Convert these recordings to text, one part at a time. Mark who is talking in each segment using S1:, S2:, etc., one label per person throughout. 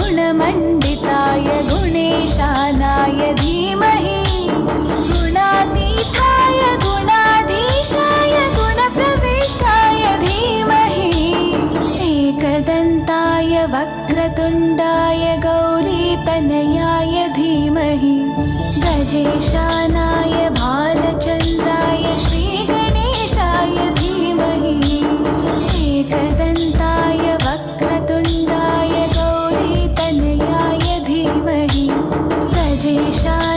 S1: गुणमण्डिताय गुणेशानाय धीमहि गुणातीताय गुणाधीशाय गुणप्रविष्टाय धीमहि एकदन्ताय वक्रतुण्डाय गौरीतनयाय धीमहि गजेशानाय 下。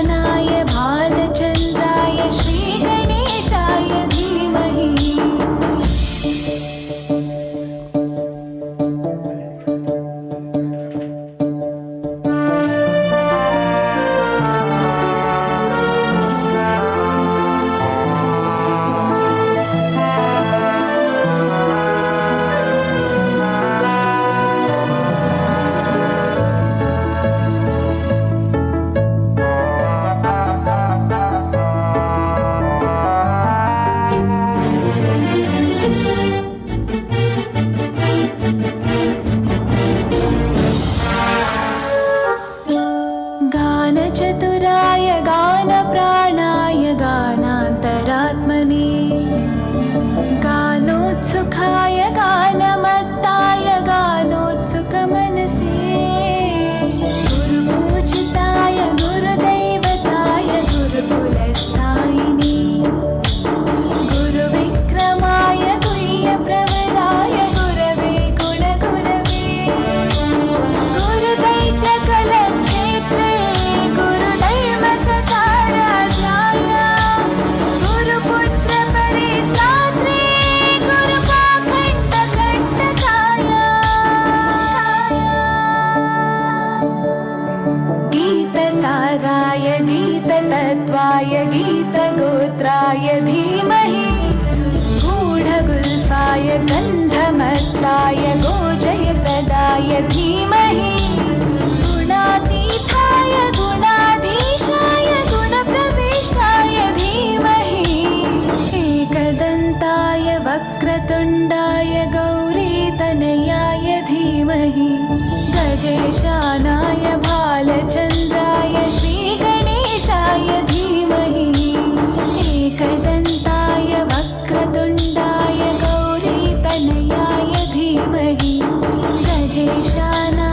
S1: गानचतुराय गानप्राणाय गानान्तरात्मने गीतगोत्राय गीततत्त्वाय गीतगोत्राय धीमहि। गूढगुल्फाय गन्धमत्ताय गोचयप्रदाय धीमहि। गुणातीताय गुणाधीशाय गुणप्रविष्ठाय धीमहि। एकदन्ताय वक्रतुण्डाय गौरीतनयाय धीमहि। गजेशानाय Asian.